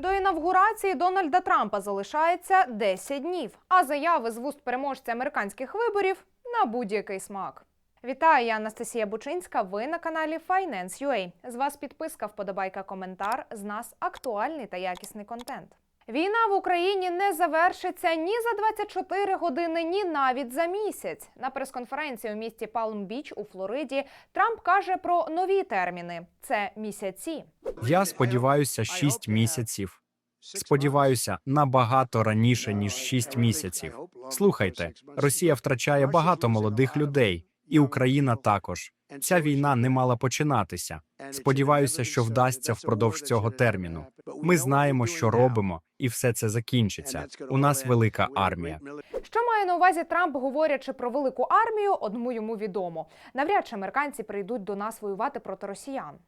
До інавгурації Дональда Трампа залишається 10 днів, а заяви з вуст переможця американських виборів на будь-який смак. Вітаю, я Анастасія Бучинська. Ви на каналі Finance.ua. З вас підписка, вподобайка, коментар. З нас актуальний та якісний контент. Війна в Україні не завершиться ні за 24 години, ні навіть за місяць. На прес-конференції у місті Палм-Біч у Флориді Трамп каже про нові терміни: це місяці. Я сподіваюся, 6 місяців. Сподіваюся, набагато раніше ніж 6 місяців. Слухайте, Росія втрачає багато молодих людей, і Україна також. Ця війна не мала починатися. Сподіваюся, що вдасться впродовж цього терміну. Ми знаємо, що робимо, і все це закінчиться. У нас велика армія. Що має на увазі Трамп, говорячи про велику армію, одному йому відомо. Навряд чи американці прийдуть до нас воювати проти росіян.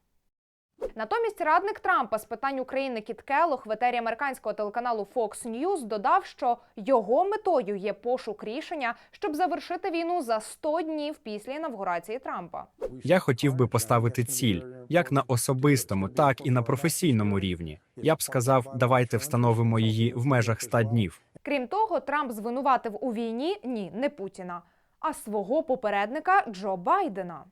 Натомість радник Трампа з питань України Кіт Келлох в етері американського телеканалу Fox News додав, що його метою є пошук рішення, щоб завершити війну за 100 днів після інавгурації Трампа. Я хотів би поставити ціль як на особистому, так і на професійному рівні. Я б сказав, давайте встановимо її в межах 100 днів. Крім того, Трамп звинуватив у війні ні, не Путіна, а свого попередника Джо Байдена.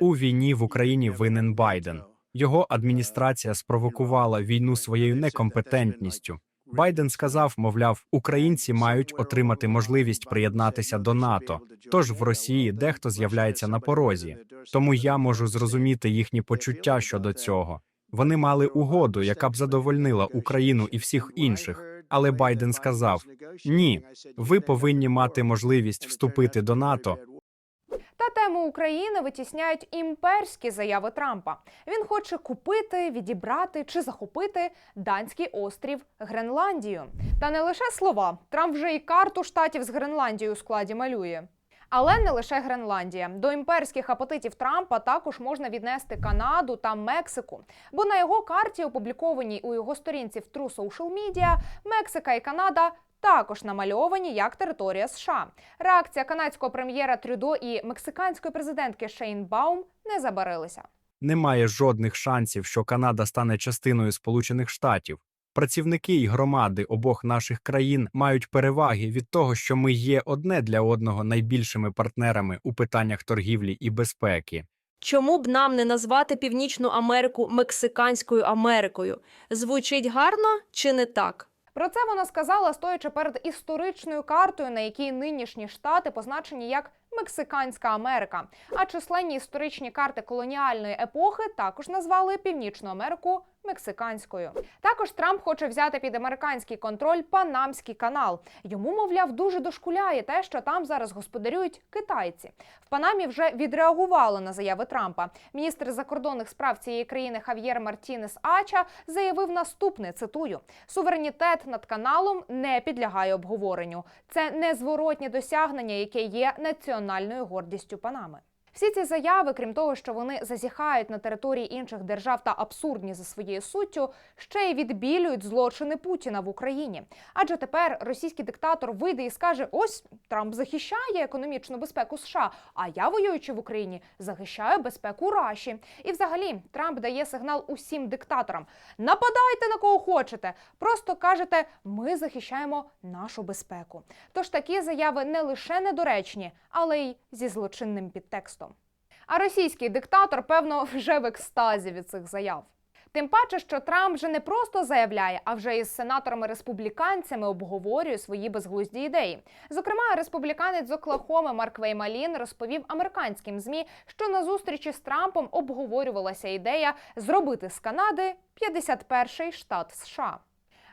У війні в Україні винен Байден. Його адміністрація спровокувала війну своєю некомпетентністю. Байден сказав, мовляв, українці мають отримати можливість приєднатися до НАТО. Тож в Росії дехто з'являється на порозі. Тому я можу зрозуміти їхні почуття щодо цього. Вони мали угоду, яка б задовольнила Україну і всіх інших. Але Байден сказав: ні, ви повинні мати можливість вступити до НАТО. України витісняють імперські заяви Трампа. Він хоче купити, відібрати чи захопити данський острів Гренландію. Та не лише слова. Трамп вже і карту штатів з Гренландією у складі малює. Але не лише Гренландія. До імперських апетитів Трампа також можна віднести Канаду та Мексику. Бо на його карті, опублікованій у його сторінці в True Social Media, Мексика і Канада також намальовані як територія США. Реакція канадського прем'єра Трюдо і мексиканської президентки Шейн Баум не забарилися. Немає жодних шансів, що Канада стане частиною Сполучених Штатів. Працівники і громади обох наших країн мають переваги від того, що ми є одне для одного найбільшими партнерами у питаннях торгівлі і безпеки. Чому б нам не назвати Північну Америку Мексиканською Америкою? Звучить гарно чи не так? Про це вона сказала, стоячи перед історичною картою, на якій нинішні штати позначені як Мексиканська Америка. А численні історичні карти колоніальної епохи також назвали Північну Америку мексиканською. Також Трамп хоче взяти під американський контроль Панамський канал. Йому, мовляв, дуже дошкуляє те, що там зараз господарюють китайці. В Панамі вже відреагували на заяви Трампа. Міністр закордонних справ цієї країни Хав'єр Мартінес Ача заявив наступне: цитую: суверенітет над каналом не підлягає обговоренню. Це незворотнє досягнення, яке є національною гордістю Панами. Всі ці заяви, крім того, що вони зазіхають на території інших держав та абсурдні за своєю суттю, ще й відбілюють злочини Путіна в Україні. Адже тепер російський диктатор вийде і скаже: ось Трамп захищає економічну безпеку США, а я, воюючи в Україні, захищаю безпеку Раші. І взагалі Трамп дає сигнал усім диктаторам: нападайте на кого хочете. Просто кажете, ми захищаємо нашу безпеку. Тож такі заяви не лише недоречні, але й зі злочинним підтекстом. А російський диктатор, певно, вже в екстазі від цих заяв. Тим паче, що Трамп вже не просто заявляє, а вже із сенаторами-республіканцями обговорює свої безглузді ідеї. Зокрема, республіканець з Оклахоми Марк Веймалін розповів американським змі, що на зустрічі з Трампом обговорювалася ідея зробити з Канади 51-й штат США.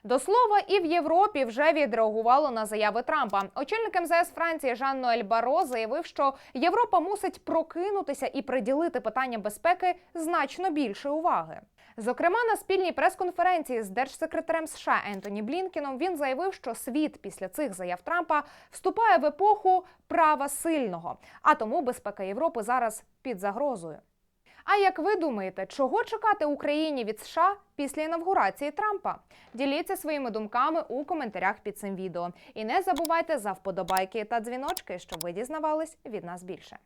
До слова, і в Європі вже відреагувало на заяви Трампа. Очільник МЗС Франції Жан Ноель Баро заявив, що Європа мусить прокинутися і приділити питанням безпеки значно більше уваги. Зокрема, на спільній прес-конференції з держсекретарем США Ентоні Блінкіном він заявив, що світ після цих заяв Трампа вступає в епоху права сильного, а тому безпека Європи зараз під загрозою. А як ви думаєте, чого чекати Україні від США після інавгурації Трампа? Діліться своїми думками у коментарях під цим відео. І не забувайте за вподобайки та дзвіночки, щоб ви дізнавались від нас більше.